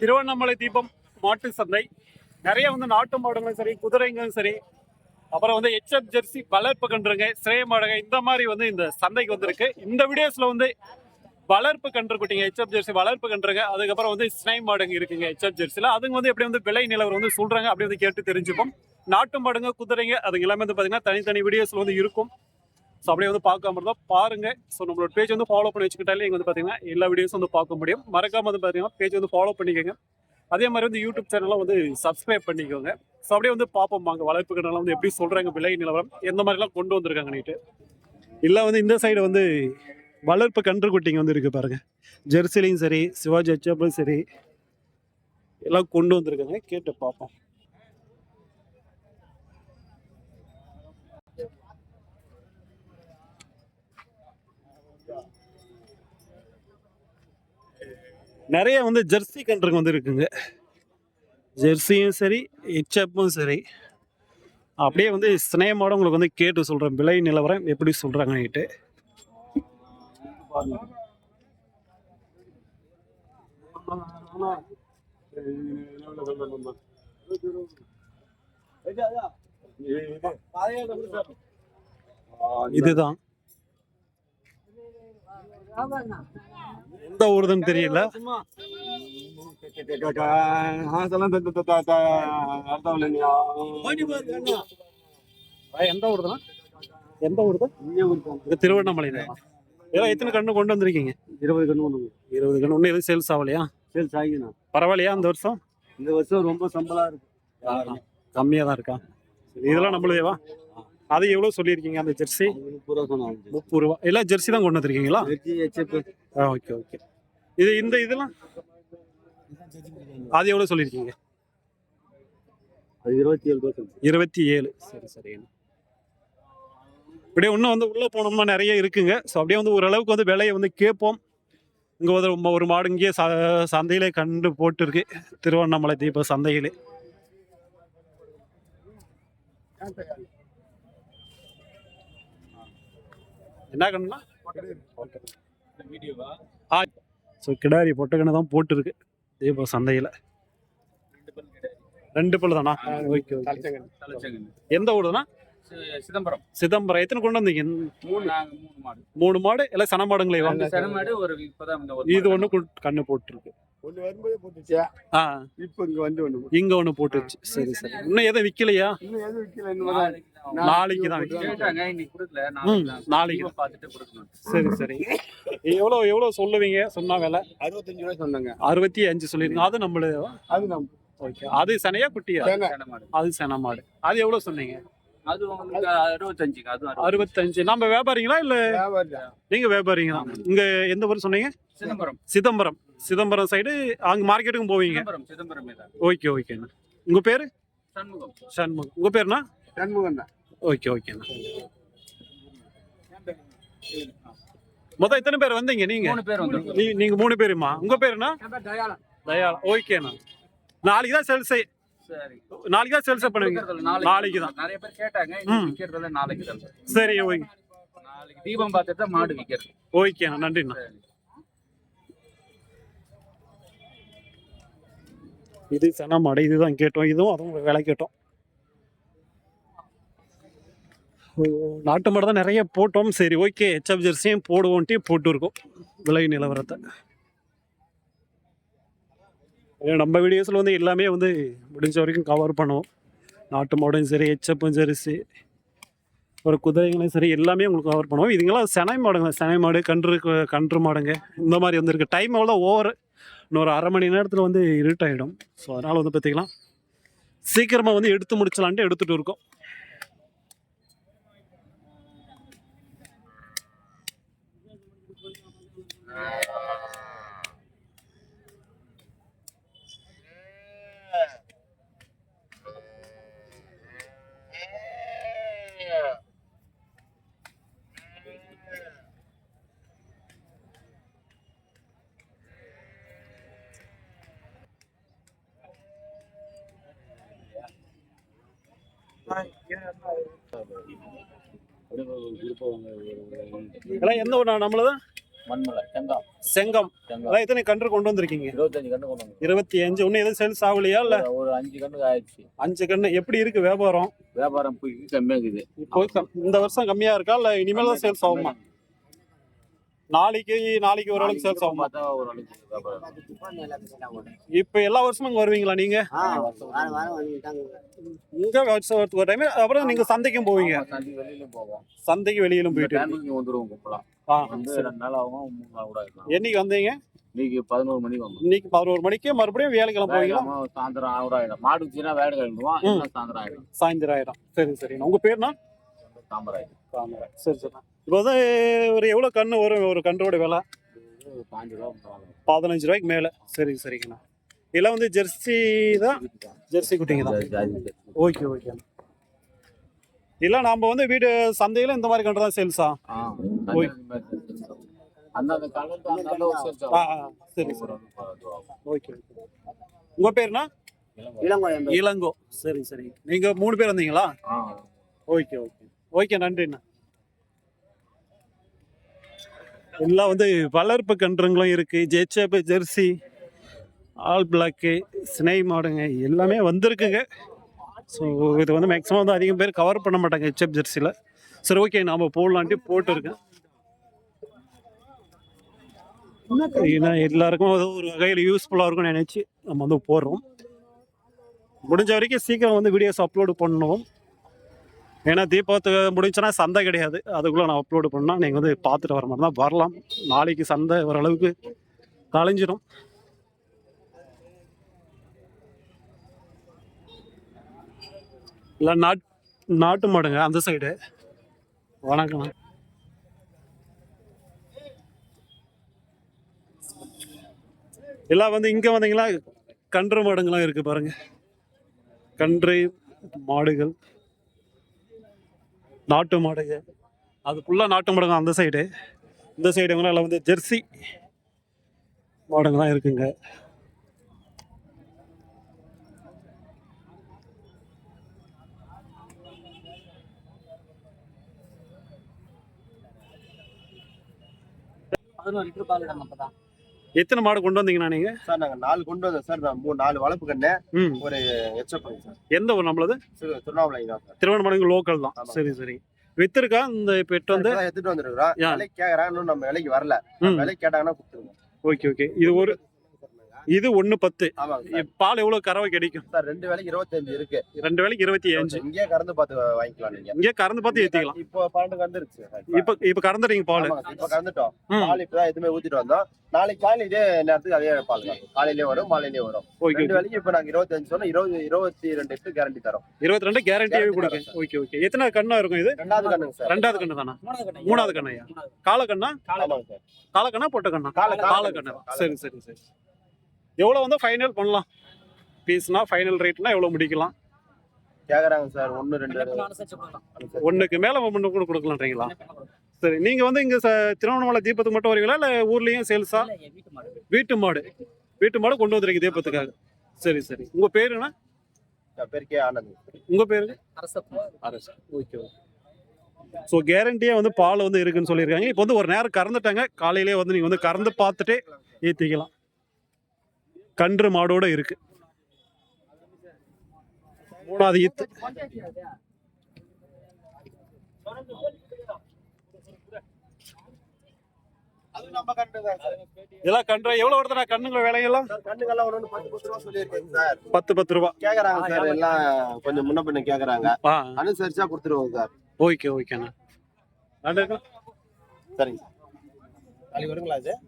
திருவண்ணாமலை தீபம் மாட்டு சந்தை. நிறைய வந்து நாட்டு மாடுங்களும் சரி குதிரைங்களும் சரி. அப்புறம் வந்து ஹெச்எப் ஜெர்சி வளர்ப்பு கன்றுங்க சிறைய மாடுங்க இந்த மாதிரி வந்து இந்த சந்தைக்கு வந்திருக்கு. இந்த வீடியோஸில் வந்து வளர்ப்பு கன்று குட்டிங்க ஹெச்எப் ஜெர்சி வளர்ப்பு கன்றுங்க. அதுக்கப்புறம் வந்து ஸ்னை மாடுங்க இருக்குங்க ஹெச்எப் ஜெர்சியில் அதுங்க வந்து எப்படி வந்து விலை நிலவரம் வந்து சொல்கிறாங்க அப்படி வந்து கேட்டு தெரிஞ்சுப்போம். நாட்டு மாடுங்க குதிரைங்க அதுங்க எல்லாமே வந்து பார்த்தீங்கன்னா தனித்தனி வீடியோஸில் வந்து இருக்கும். ஸோ அப்படியே வந்து பார்க்காம இருந்தால் பாருங்க. ஸோ நம்மளோட பேஜ் வந்து ஃபாலோ பண்ணி வச்சுக்கிட்டாலே இங்கே வந்து பார்த்தீங்கன்னா எல்லா வீடியோஸும் வந்து பார்க்க முடியும். மறக்காம வந்து பார்த்தீங்கன்னா பேஜ் வந்து ஃபாலோ பண்ணிக்கோங்க. அதே மாதிரி வந்து யூடியூப் சேனலாம் வந்து சப்ஸ்கிரைப் பண்ணிக்கோங்க. ஸோ அப்படியே வந்து பார்ப்போம். அங்கே வளர்ப்பு கண்ணெல்லாம் வந்து எப்படி சொல்கிறாங்க விலை நிலவரம் எந்த மாதிரிலாம் கொண்டு வந்திருக்காங்க நீட்டு இல்லை வந்து இந்த சைடு வந்து வளர்ப்பு கன்று குட்டிங்க வந்து இருக்குது பாருங்கள் ஜெர்சிலையும் சரி சிவாஜி ஹெச்எப்பும் சரி எல்லாம் கொண்டு வந்திருக்காங்க. கேட்டு பார்ப்போம். நிறைய வந்து ஜெர்சி கன்றுங்க வந்து இருக்குங்க. ஜெர்சியும் சரி ஹெச்எப்பும் சரி. அப்படியே வந்து ஸ்னேமோட உங்களுக்கு வந்து கேட்டு சொல்கிறேன் விலை நிலவரம் எப்படி சொல்கிறாங்க நைட்டு இதுதான். எந்த ஊருதுன்னு தெரியல. எந்த ஊருதுனா எந்த ஊருது இது? திருவண்ணாமலை இதெல்லாம் எத்தனை கண்ணு கொண்டு வந்திருக்கீங்க? இருபது கண்ணு ஒன்று இருபது கண்ணு ஒன்றும் எதுவும் சேல்ஸ் ஆகலையா? சேல்ஸ் ஆகிக்கணும் பரவாயில்லையா இந்த வருஷம்? இந்த வருஷம் ரொம்ப சம்பளம் இருக்கு. கம்மியாக தான் இருக்கா? இதெல்லாம் நம்மளுதேவா? அது எவ்வளோ சொல்லியிருக்கீங்க அந்த ஜெர்சி? முப்பது ரூபா எல்லாம் ஜெர்சி தான் கொண்டு வந்திருக்கீங்களா ஓகே ஓகே. இது இந்த இதெல்லாம்? அது எவ்வளோ சொல்லியிருக்கீங்க? அது இருபத்தி ஏழு இருபத்தி ஏழு. சரி சரி. இப்படியே இன்னும் வந்து உள்ளே போனோம்னா நிறைய இருக்குங்க. ஸோ அப்படியே வந்து ஓரளவுக்கு வந்து விலையை வந்து கேட்போம். இங்கே ஒரு ஒரு மாடு இங்கேயே ச சந்தையிலே கண்டு போட்டுருக்கு. திருவண்ணாமலை தீப சந்தையிலே. என்ன கண்ணுனா ஆ ஸோ கிடாரி பொட்டக்கண்ணு தான் போட்டிருக்கு. தீப சந்தையில். ரெண்டு பல்லு தானா? ஓகே ஓகே எந்த ஊருனா சிதம்பரம். சிதம்பரம். எத்தனை கொண்டு வந்தீங்க? மூணு மாடு. மூணு மாடு எல்லாம் சன மாடுங்களே வாங்க இது கு- கண்ணு போட்டுருக்கு. ஒன்று வரும்போதே போட்டுச்சா ஆ. இப்போ இங்கே வந்து ஒன்று இங்க ஒண்ணு போட்டுருச்சு. சரி சரி. இன்னும் எதுவும் விக்கலையா? இன்னும் எதுவும் விற்கல இன்னும் நாளைக்கு தான். நாளைக்கு பார்த்துட்டு கொடுக்கணும். சரி சரி. எவ்வளோ எவ்வளோ சொல்லுவீங்க? சொன்னா விலை? அறுபத்தஞ்சு ரூபா சொன்னாங்க. அறுபத்தி அஞ்சு சொல்லிருங்க. அது நம்மளு அது நம்ம ஓகே. அது சனையா குட்டியா? அது சன மாடு. அது எவ்வளோ சொன்னீங்க? அது உங்களுக்கு அறுபத்தஞ்சுங்க. அறுபத்தஞ்சு. நம்ம வியாபாரிங்களா இல்ல. நீங்க வியாபாரிங்க தான் இங்க எந்த ஊர் சொன்னீங்க? சிதம்பரம். சிதம்பரம். சிதம்பரம் சைடு அங்க மார்க்கெட்டுக்கும் போவீங்க. சிதம்பரம் ஓகே ஓகேண்ணா உங்க பேரு? சண்முகம். சண்முகம். உங்க பேருண்ணா? சண்முகம் தான். ஓகே ஓகேண்ணா மொத்தம் எத்தனை பேர் வந்தீங்க நீங்க? மூணு பேர் வந்து நீ- நீங்க மூணு பேருமா? உங்க பேருண்ணா? தயாளா ஓகேண்ணா நாளைக்கு தான் சேல்ஸ் சரி நாளைக்கு தான் சேல்ஸ் பண்ணுவீங்க? நாளைக்கு தான். நிறைய பேர் கேட்டாங்க விற்கிறதுல நாளைக்கு தான். சரி ஓகே. நாளைக்கு தீபம் பார்த்துட்டு தான் மாடு விற்கிறது ஓகேண்ணா நன்றிண்ணா. இது சன மாடு இதுதான் கேட்டோம். இதுவும் அதுவும் விலை கேட்டோம். நாட்டு மாடு தான் நிறைய போட்டோம். சரி ஓகே. ஹெச்எப் ஜெர்சியும் போடுவோன்ட்டு போட்டு இருக்கோம் விலை நிலவரத்தை. நம்ம வீடியோஸில் வந்து எல்லாமே வந்து முடிஞ்ச வரைக்கும் கவர் பண்ணுவோம். நாட்டு மாடும் சரி எச்சப்பும் சரி ஒரு குதிரைங்களும் சரி எல்லாமே உங்களுக்கு கவர் பண்ணுவோம். இதுங்களாம் செனை மாடுங்க செனை மாடு கன்று கன்று மாடுங்க. இந்த மாதிரி வந்துருக்கு. டைம் எவ்வளோ? ஓவர் இன்னொரு அரை மணி நேரத்தில் வந்து இருட்டாயிடும் ஸோ அதனால் வந்து பார்த்திங்கன்னா சீக்கிரமாக வந்து எடுத்து முடிச்சலான்ட்டு எடுத்துகிட்டு இருக்கோம். எல்லாம் எந்த ஊர் நம்மளதான் மண்மலை செங்கம். செங்கம். அதான் எத்தனை கன்று கொண்டு வந்திருக்கீங்க? இருபத்தஞ்சு கண்ணு கொண்டு வந்தோம். இருபத்தி அஞ்சு. ஒன்றும் எதுவும் சேல்ஸ் ஆகலையா இல்ல? ஒரு- அஞ்சு கண்ணுக்கு ஆயிடுச்சு. அஞ்சு கன்று. எப்படி இருக்கு வியாபாரம்? வியாபாரம் போய் கம்மியா இருக்குது இப்போ இந்த வருஷம் கம்மியா இருக்கா இல்ல இனிமேல் தான் சேல்ஸ் ஆகுமா? நாளைக்கு நாளைக்கு ஓரளவுக்கு சேல்ஸ் ஆகுமா. பார்த்தா ஓரளவுக்கு இப்போ எல்லா வருஷமும் இங்க வருவீங்களா நீங்க? இங்க வருஷம் ஒரு டைம் அப்புறம் நீங்க சந்தைக்கும் போவீங்க. வெளியிலும் போவோம். சந்தைக்கு வெளியிலும் போயிட்டு இங்க வந்துருவோம் கும்பலாம் ஆ. ரெண்டு நாள் ஆகும் மூணு நாள் கூட இருக்கலாம் என்னைக்கு வந்தீங்க? இன்னைக்கு பதினோரு மணிக்கு வந்தோம். இன்னைக்கு பதினோரு மணிக்கு மறுபடியும் வேலைக்கிழமை போவீங்களா? சாயந்தரம் ஆறு ஆயிடும். மாடு வச்சுன்னா வேலை கிளம்புவோம் சாயந்தரம் ஆயிடும். சாயந்தரம் ஆயிடும். சரி சரி. உங்க பேர்னா? சாம்பர் ஆயிடும் சரி சரி. இப்போ வந்து ஒரு எவ்வளோ கன்று வரும் ஒரு கன்றோட விலை? பாஞ்சு ரூபா. பதினஞ்சு ரூபாய்க்கு மேலே. சரி சரிங்கண்ணா. இதெல்லாம் வந்து ஜெர்சி தான்? ஜெர்சி குட்டிங்க தான். Okay okay. இல்லை நம்ம வந்து வீடு சந்தையில் இந்த மாதிரி கன்று தான் சேல்ஸா? சரி சரி. ஓகே உங்கள் பேருனா? இளங்கோ சரி சரி. நீங்கள் மூணு பேர் வந்தீங்களா? Okay okay. ஓகே நன்றிண்ணா. எல்லாம் வந்து வளர்ப்பு கன்றுங்களும் இருக்குது ஜெச்சப்பு ஜெர்சி ஆல் பிளாக்கு சினை மாடுங்க எல்லாமே வந்திருக்குங்க. ஸோ இது வந்து மேக்ஸிமம் வந்து அதிகம் பேர் கவர் பண்ண மாட்டாங்க ஹெச்எப் ஜெர்சியில் சரி ஓகே நாம் போடலான்ட்டு போட்டுருக்கேன் ஏன்னா எல்லாருக்கும் அது ஒரு வகையில் யூஸ்ஃபுல்லாக இருக்கும்னு நினச்சி நம்ம வந்து போடுறோம். முடிஞ்ச வரைக்கும் சீக்கிரம் வந்து வீடியோஸ் அப்லோடு பண்ணுவோம். ஏன்னா தீபத்துக்கு முடிஞ்சுன்னா சந்தை கிடையாது. அதுக்குள்ளே நான் அப்லோடு பண்ணால் நீங்கள் வந்து பார்த்துட்டு வர மாதிரி தான் வரலாம். நாளைக்கு சந்தை ஓரளவுக்கு கலைஞ்சிடும் இல்லை நாட் நாட்டு மாடுங்க அந்த சைடு வணக்கம். எல்லாம் வந்து இங்கே வந்தீங்களா கன்று மாடுங்களாம் இருக்குது பாருங்கள் கன்று மாடுகள். நாட்டு மாடுங்க. அது ஃபுல்லாக நாட்டு மாடுங்க அந்த சைடு இந்த சைடு எல்லாம் வந்து ஜெர்சி மாடுங்க தான் இருக்குங்க. பதினோரு லிட்டர் பால் அப்பதான். எத்தனை மாடு கொண்டு வந்தீங்கண்ணா நீங்கள் சார் நாங்க நாலு கொண்டு வந்தோம் சார். நான் மூணு நாலு வளர்ப்பு கண்ணு ம். ஒரு எச்சப்பங்க சார். எந்த ஊர் நம்மளது? திரு- திருவண்ணாமலை தான் சார். திருவண்ணாமலை லோக்கல் தான். சரி சரி. வித்திருக்கா? இந்த பெட் வந்து? இப்பதான் எடுத்துட்டு வந்துருக்கோம் யா. விலைக்கு கேக்குறாங்க இன்னும் நம்ம விலைக்கு வரல. ம். விலைக்கு கேட்டாங்கன்னா கொடுத்துருவோம் ஓகே ஓகே. இது ஒரு இது ஒன்று பத்து. பால் எவ்வளோ கறவை கிடைக்கும் சார் ரெண்டு விலைக்கு இருபத்தஞ்சு இருக்கு. ரெண்டு வேலைக்கு இருபத்தி அஞ்சு. இங்கேயே கறந்து பார்த்து வாங்கிக்கலாம் நீங்க. இங்கே கறந்து பார்த்து ஏற்றிக்கலாம் இப்போ பன்னெண்டு கறந்துருச்சு இப்போ இப்போ கறந்துறீங்க பால். இப்ப கறந்துட்டோம். பால் இப்பதான் எதுவுமே ஊத்திட்டு வந்தோம். நாளைக்கு காலையில இதே நேரத்துக்கு அதே பால் தான். காலையிலயே வரும் மாலையிலயே வரும். ஓகே ரெண்டு வேலைக்கு இப்ப நாங்க இருபத்தஞ்சு சொன்னோம். இருபது இருபத்தி ரெண்டு லிட்டர் கேரண்டி தரோம். இருபத்தி ரெண்டு கேரண்டியாவே Guarantee கொடுங்க. Okay okay. எத்தனை கண்ணா இருக்கும் இது? ரெண்டாவது கண்ணுங்க சார். ரெண்டாவது கண்ணு தானா? மூணாவது கண்ணு. மூணாவது கண்ணையா? கால கண்ணா ஆமாங்க சார். கால கண்ணா பொட்ட கண்ணா கால- கால கால கண்ணு கண்ணு சார், சரி சரி சரி. எவ்வளோ வந்து ஃபைனல் பண்ணலாம்? பீஸ்னா ஃபைனல் ரேட்னா எவ்வளோ முடிக்கலாம்? கேக்குறாங்க சார் ஒண்ணு ரெண்டு ஒன்றுக்கு மேலே ஒன்று கூட கொடுக்கலான்றீங்களா சரி நீங்கள் வந்து இங்கே திருவண்ணாமலை தீபத்துக்கு மட்டும் வரீங்களா? இல்லை ஊர்லேயும் சேல்ஸா வீட்டு மாடு. வீட்டு மாடு. வீட்டு மாடு கொண்டு வந்துருக்கீங்க தீபத்துக்காக. சரி சரி. உங்கள் பேருண்ணா பேருக்கே ஆனந்த். உங்கள் பேரு அரசு. Okay okay. ஸோ கேரண்டியே வந்து பால் வந்து இருக்குன்னு சொல்லியிருக்காங்க. இப்போ வந்து ஒரு நேரம் கறந்துட்டாங்க. காலையிலே வந்து நீங்கள் வந்து கறந்து பார்த்துட்டே ஏற்றிக்கலாம் கன்று மாடோட இருக்கு. மூணாவது ஈத்து. இதெல்லாம் கன்று எவ்வளோ வருதுண்ணா கண்ணுங்கள விலையெல்லாம்? பத்து பத்து ரூபா கேக்குறாங்க சார் எல்லாம் கொஞ்சம் முன்ன பின்ன கேக்குறாங்க. அனுசரிச்சா கொடுத்துருவோம் சார். ஓகே ஓகேண்ணா சரிங்க சார். வருங்களா சார்